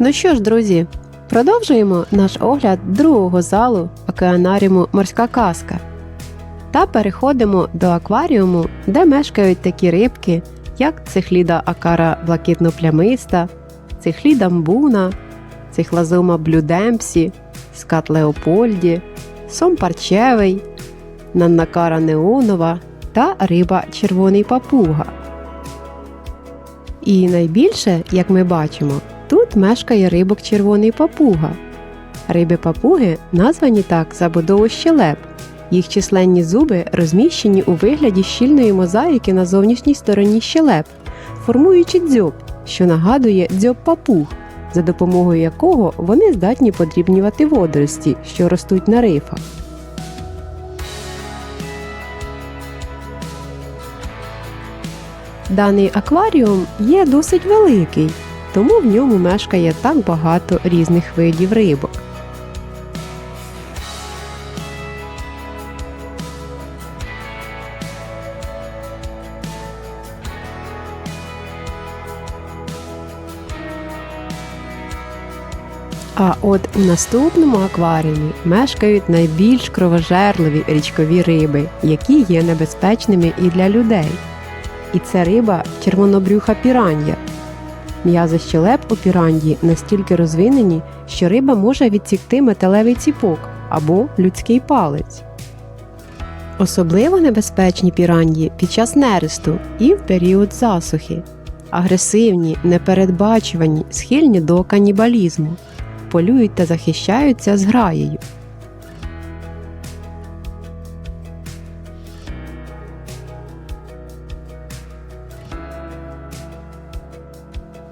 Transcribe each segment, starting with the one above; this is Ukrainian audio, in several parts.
Ну що ж, друзі, продовжуємо наш огляд другого залу океанаріуму Морська казка. Та переходимо до акваріуму, де мешкають такі рибки, як цихліда акара блакитно-плямиста, цихліда мбуна, цихлазома блюдемпсі, скат леопольді, сом парчевий, наннакара неонова та риба червоний папуга. І найбільше, як ми бачимо, тут мешкає рибок червоний папуга. Риби папуги названі так за будову щелеп. Їх численні зуби розміщені у вигляді щільної мозаїки на зовнішній стороні щелеп, формуючи дзьоб, що нагадує дзьоб папуг, за допомогою якого вони здатні подрібнювати водорості, що ростуть на рифах. Даний акваріум є досить великий, тому в ньому мешкає так багато різних видів рибок. А от у наступному акваріумі мешкають найбільш кровожерливі річкові риби, які є небезпечними і для людей. І це риба червонобрюха пірання. М'язи щелеп у піранді настільки розвинені, що риба може відсікти металевий ціпок або людський палець. Особливо небезпечні піранді під час нересту і в період засухи. Агресивні, непередбачувані, схильні до канібалізму, полюють та захищаються зграєю.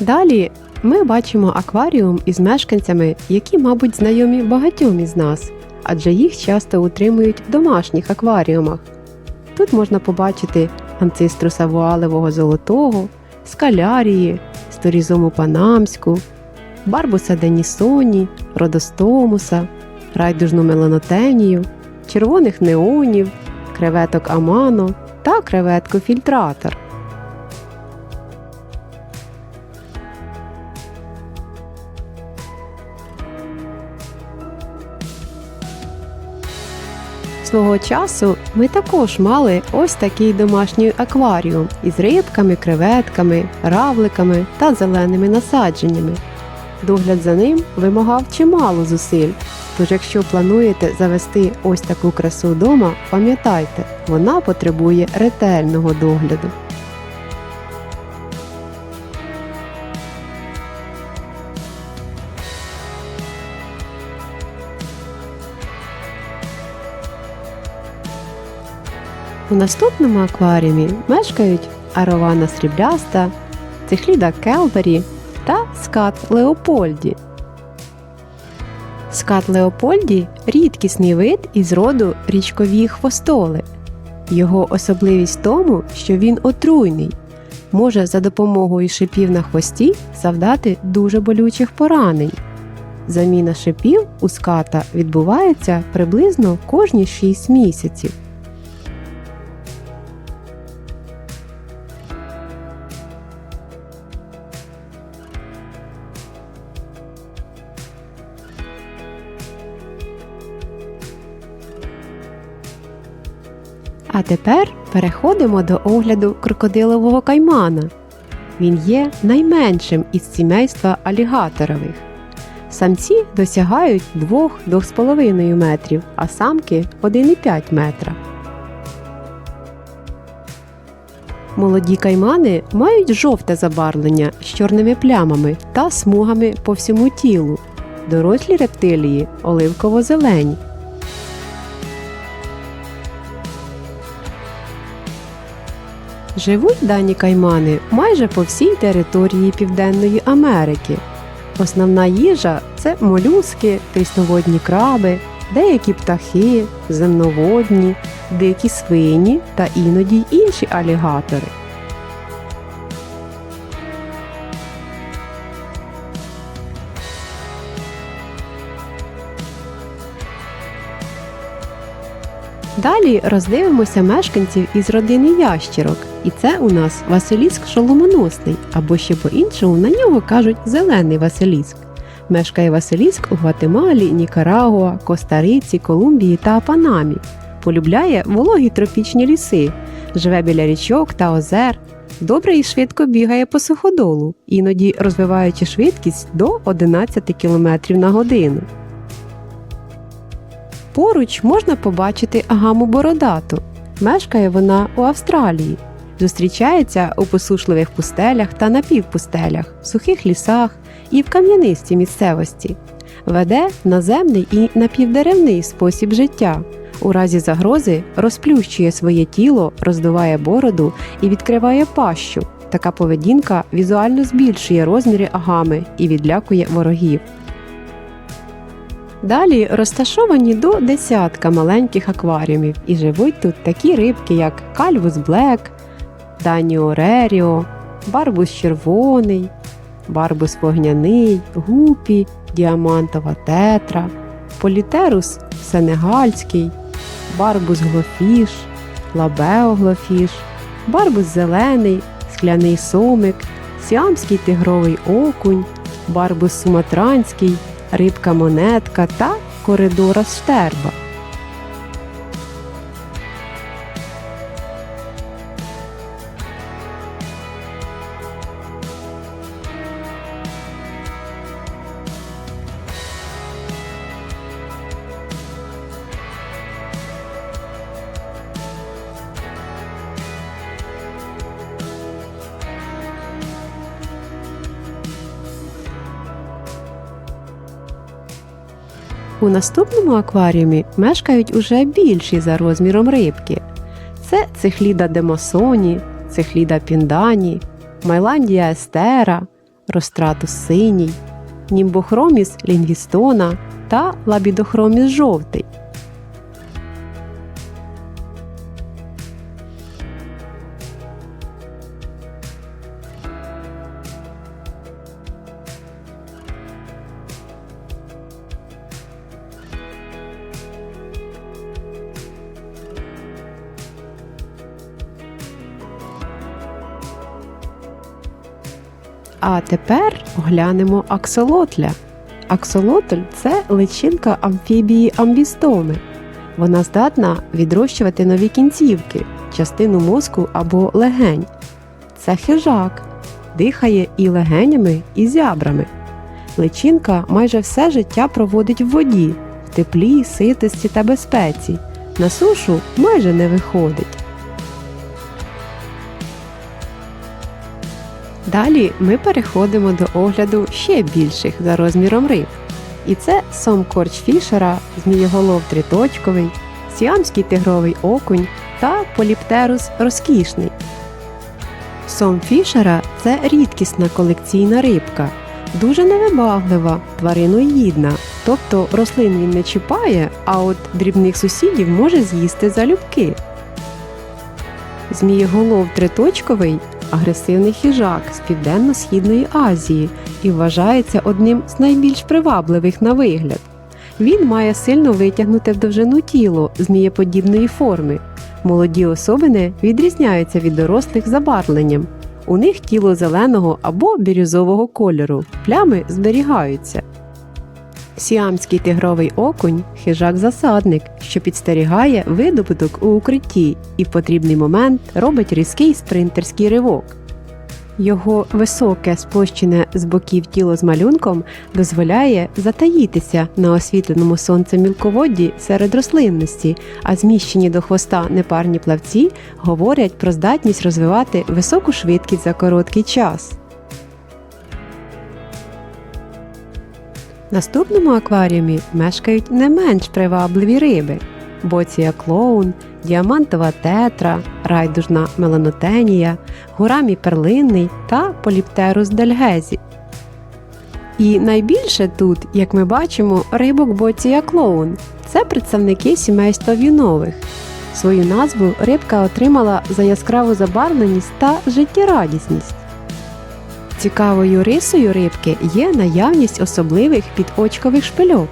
Далі ми бачимо акваріум із мешканцями, які, мабуть, знайомі багатьом із нас, адже їх часто утримують в домашніх акваріумах. Тут можна побачити анциструса вуалевого золотого, скалярії, сторізому панамську, барбуса денісоні, родостомуса, райдужну меланотенію, червоних неонів, креветок амано та креветку фільтратор. Свого часу ми також мали ось такий домашній акваріум із рибками, креветками, равликами та зеленими насадженнями. Догляд за ним вимагав чимало зусиль. Тож, якщо плануєте завести ось таку красу вдома, пам'ятайте, вона потребує ретельного догляду. У наступному акваріумі мешкають арована срібляста, цихліда келбері та скат леопольді. Скат леопольді рідкісний вид із роду річкові хвостоли. Його особливість в тому, що він отруйний, може за допомогою шипів на хвості завдати дуже болючих поранень. Заміна шипів у ската відбувається приблизно кожні 6 місяців. А тепер переходимо до огляду крокодилового каймана. Він є найменшим із сімейства алігаторових. Самці досягають 2-2,5 метрів, а самки 1,5 метра. Молоді каймани мають жовте забарвлення з чорними плямами та смугами по всьому тілу. Дорослі рептилії оливково-зелені. Живуть дані каймани майже по всій території Південної Америки. Основна їжа це молюски, прісноводні краби, деякі птахи, земноводні, дикі свині та іноді інші алігатори. Далі роздивимося мешканців із родини ящірок, і це у нас Василіск шоломоносний, або ще по-іншому на нього кажуть зелений Василіск. Мешкає Василіск у Гватемалі, Нікарагуа, Коста-Риці, Колумбії та Панамі. Полюбляє вологі тропічні ліси, живе біля річок та озер. Добре і швидко бігає по суходолу, іноді розвиваючи швидкість до 11 км на годину. Поруч можна побачити агаму бородату. Мешкає вона у Австралії. Зустрічається у посушливих пустелях та напівпустелях, в сухих лісах і в кам'янистій місцевості. Веде наземний і напівдеревний спосіб життя. У разі загрози розплющує своє тіло, роздуває бороду і відкриває пащу. Така поведінка візуально збільшує розміри агами і відлякує ворогів. Далі розташовані до десятка маленьких акваріумів. І живуть тут такі рибки, як кальвус блек, даніо реріо, барбус червоний, барбус вогняний, гупі, діамантова тетра, політерус сенегальський, барбус глофіш, лабео глофіш, барбус зелений, скляний сомик, сіамський тигровий окунь, барбус суматранський, рибка монетка та коридора штерба. У наступному акваріумі мешкають уже більші за розміром рибки. Це цихліда демосоні, цихліда піндані, майландія естера, ростратус синій, німбохроміс лінгістона та лабідохроміс жовтий. А тепер оглянемо аксолотля. Аксолотль це личинка амфібії амбістоми. Вона здатна відрощувати нові кінцівки, частину мозку або легень. Це хижак, дихає і легенями, і зябрами. Личинка майже все життя проводить в воді, в теплі, ситості та безпеці. На сушу майже не виходить. Далі ми переходимо до огляду ще більших за розміром риб. І це сом корч фішера, змієголов триточковий, сіамський тигровий окунь та поліптерус розкішний. Сом фішера це рідкісна колекційна рибка, дуже невибаглива, твариноїдна, тобто рослин він не чіпає, а от дрібних сусідів може з'їсти залюбки. Змієголов триточковий агресивний хижак з Південно-Східної Азії і вважається одним з найбільш привабливих на вигляд. Він має сильно витягнуте в довжину тіло змієподібної форми. Молоді особини відрізняються від дорослих забарвленням. У них тіло зеленого або бірюзового кольору, плями зберігаються. Сіамський тигровий окунь хижак-засадник, що підстерігає видобуток у укритті і в потрібний момент робить різкий спринтерський ривок. Його високе сплощене з боків тіло з малюнком дозволяє затаїтися на освітленому сонцем мілководді серед рослинності, а зміщені до хвоста непарні плавці говорять про здатність розвивати високу швидкість за короткий час. Наступному акваріумі мешкають не менш привабливі риби: боція клоун, діамантова тетра, райдужна меланотенія, гурамі перлинний та поліптерус дельгезі. І найбільше тут, як ми бачимо, рибок боція клоун це представники сімейства вінових. Свою назву рибка отримала за яскраву забарвленість та життєрадісність. Цікавою рисою рибки є наявність особливих підочкових шпильок.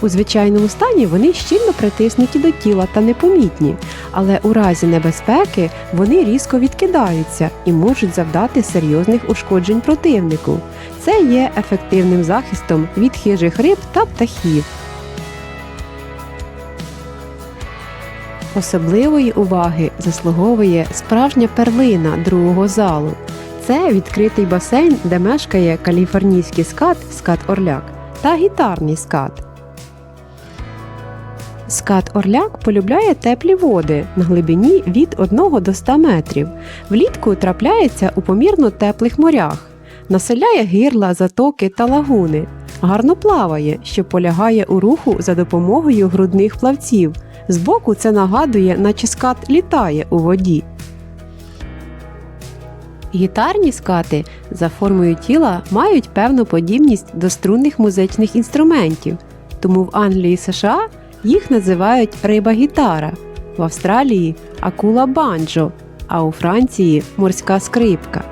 У звичайному стані вони щільно притиснуті до тіла та непомітні, але у разі небезпеки вони різко відкидаються і можуть завдати серйозних ушкоджень противнику. Це є ефективним захистом від хижих риб та птахів. Особливої уваги заслуговує справжня перлина другого залу. Це відкритий басейн, де мешкає каліфорнійський скат скат Орляк та гітарний скат. Скат Орляк полюбляє теплі води на глибині від 1 до 100 метрів. Влітку трапляється у помірно теплих морях, населяє гирла, затоки та лагуни. Гарно плаває, що полягає у руху за допомогою грудних плавців. Збоку це нагадує, наче скат літає у воді. Гітарні скати за формою тіла мають певну подібність до струнних музичних інструментів, тому в Англії і США їх називають риба гітара, в Австралії акула банджо, а у Франції морська скрипка.